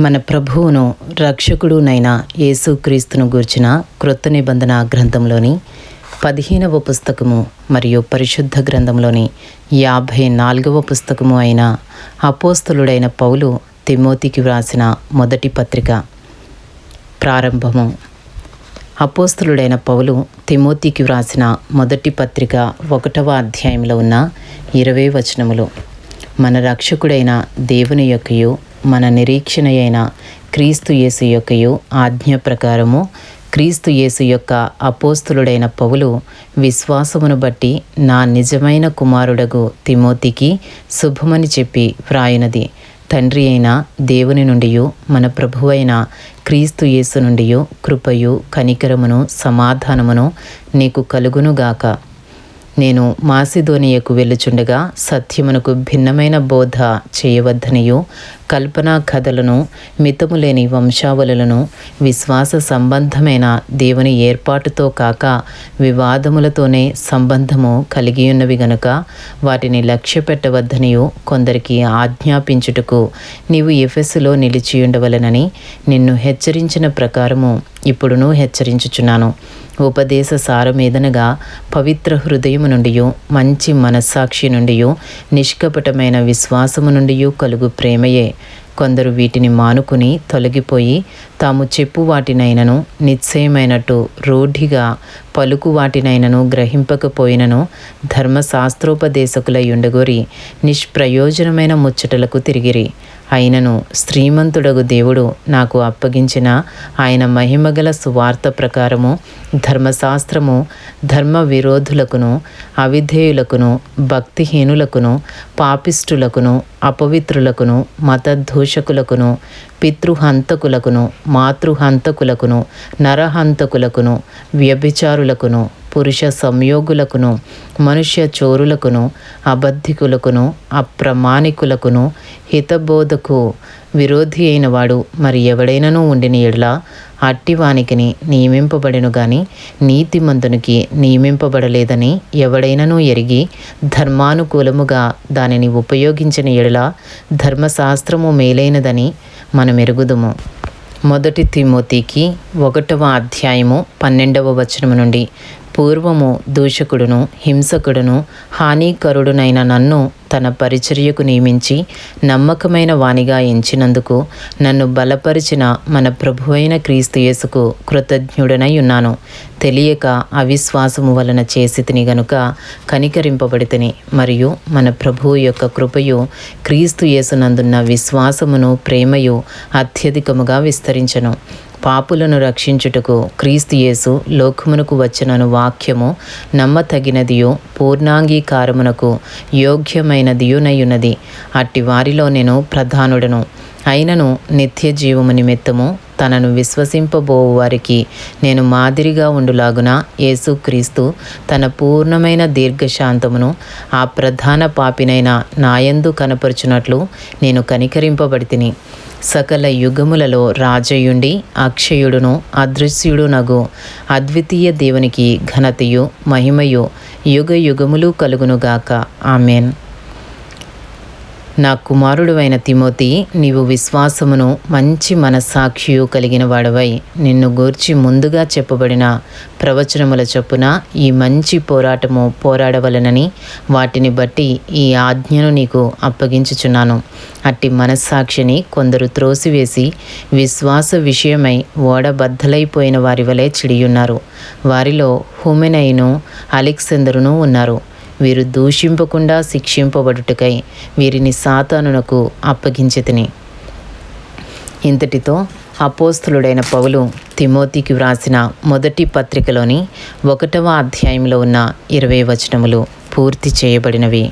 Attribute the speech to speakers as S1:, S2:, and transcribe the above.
S1: మన ప్రభువును రక్షకుడునైన యేసుక్రీస్తును గూర్చిన క్రొత్త నిబంధన గ్రంథంలోని పదిహేనవ పుస్తకము మరియు పరిశుద్ధ గ్రంథంలోని యాభై నాలుగవ పుస్తకము అయిన అపోస్తలుడైన పౌలు తిమోతికి వ్రాసిన మొదటి పత్రిక. ప్రారంభము. అపోస్తలుడైన పౌలు తిమోతికి వ్రాసిన మొదటి పత్రిక ఒకటవ అధ్యాయంలో ఉన్న ఇరవై వచనములు. మన రక్షకుడైన దేవుని యొక్కయు మన నిరీక్షణ అయిన క్రీస్తు యేసు యొక్కయు ఆజ్ఞ ప్రకారము క్రీస్తు యేసు యొక్క అపోస్తులుడైన పౌలు విశ్వాసమును బట్టి నా నిజమైన కుమారుడగు తిమోతికి శుభమని చెప్పి వ్రాయినది. తండ్రి అయిన దేవుని నుండి మన ప్రభువైన క్రీస్తు యేసు నుండి కృపయు కనికరమును సమాధానమును నీకు కలుగునుగాక. నేను మాసిధోనియకు వెళ్ళుచుండగా సత్యమునకు భిన్నమైన బోధ చేయవద్దనియు. కల్పనా కథలను మితములేని వంశావళులను విశ్వాస సంబంధమైన దేవుని ఏర్పాటుతో కాక వివాదములతోనే సంబంధము కలిగి ఉన్నవి గనుక వాటిని లక్ష్య పెట్టవద్దనియు కొందరికి ఆజ్ఞాపించుటకు నీవు ఎఫెస్సులో నిలిచియుండవలనని నిన్ను హెచ్చరించిన ప్రకారము ఇప్పుడును హెచ్చరించుచున్నాను. ఉపదేశ సారమేదనగా పవిత్ర హృదయము నుండి మంచి మనస్సాక్షి నుండి నిష్కపటమైన విశ్వాసము నుండి కలుగు ప్రేమయే. కొందరు వీటిని మానుకుని తొలగిపోయి తాము చెప్పు వాటినైనను నిశ్చయమైనట్టు రూఢిగా పలుకు వాటినైనను గ్రహింపకపోయినను ధర్మశాస్త్రోపదేశకులై ఉండగోరి నిష్ప్రయోజనమైన ముచ్చటలకు తిరిగిరి. అయినను శ్రీమంతుడగు దేవుడు నాకు అప్పగించిన ఆయన మహిమగల సువార్త ప్రకారము ధర్మశాస్త్రము ధర్మ విరోధులకును అవిధేయులకును భక్తిహీనులకును పాపిష్టులకును అపవిత్రులకును మతదూషకులకును పితృహంతకులకును మాతృహంతకులకును నరహంతకులకును వ్యభిచారులకును పురుష సంయోగులకును మనుష్య చోరులకును అబద్ధికులకును అప్రమాణికులకును హితబోధకు విరోధి అయిన వాడు మరి ఎవడైనను ఉండిన ఎడలా అట్టివానికిని నియమింపబడెను గాని నీతిమంతునికి నియమింపబడలేదని ఎవడైనను ఎరిగి ధర్మానుకూలముగా దానిని ఉపయోగించిన ఎడల ధర్మశాస్త్రము మేలైనదని మనం ఎరుగుదుము మొదటి తిమోతికి ఒకటవ అధ్యాయము పన్నెండవ వచనము నుండి పూర్వము దూషకుడును హింసకుడును హానికరుడునైన నన్ను తన పరిచర్యకు నియమించి నమ్మకమైన వానిగా ఎంచినందుకు నన్ను బలపరిచిన మన ప్రభువైన క్రీస్తు యేసుకు కృతజ్ఞుడనై ఉన్నాను తెలియక అవిశ్వాసము వలన చేసితిని గనుక కనికరింపబడితిని మరియు మన ప్రభువు యొక్క కృపయు క్రీస్తు యేసునందున్న విశ్వాసమును ప్రేమయు అత్యధికముగా విస్తరించను. పాపులను రక్షించుటకు క్రీస్తుయేసు లోకమునకు వచ్చినను వాక్యము నమ్మతగినదియు పూర్ణాంగీకారమునకు యోగ్యమైనదియునయున్నది. అట్టి వారిలో నేను ప్రధానుడను. అయినను నిత్య జీవము నిమిత్తము తనను విశ్వసింపబోవు వారికి నేను మాదిరిగా ఉండులాగున యేసుక్రీస్తు తన పూర్ణమైన దీర్ఘశాంతమును ఆ ప్రధాన పాపినైన నాయందు కనపరుచున్నట్లు నేను కనికరింపబడితిని. సకల యుగములలో రాజయుండి అక్షయుడును అదృశ్యుడు నగు అద్వితీయ దేవునికి ఘనతయు మహిమయు యుగ యుగములు కలుగునుగాక. ఆమెన్. నా కుమారుడువైన తిమోతి నీవు విశ్వాసమును మంచి మనస్సాక్షియు కలిగిన వాడవై. నిన్ను గూర్చి ముందుగా చెప్పబడిన ప్రవచనముల చొప్పున ఈ మంచి పోరాటము పోరాడవలనని వాటిని బట్టి ఈ ఆజ్ఞను నీకు అప్పగించుచున్నాను. అట్టి మనస్సాక్షిని కొందరు త్రోసివేసి విశ్వాస విషయమై ఓడబద్దలైపోయిన వారి వలె చిడియున్నారు. వారిలో హుమెనైను అలెక్సెందరును ఉన్నారు. వీరు దూషింపకుండా శిక్షింపబడుటకై వీరిని సాతానునకు అప్పగించితిని. ఇంతటితో అపోస్తులుడైన పౌలు తిమోతికి వ్రాసిన మొదటి పత్రికలోని ఒకటవ అధ్యాయంలో ఉన్న ఇరవై వచనములు పూర్తి చేయబడినవి.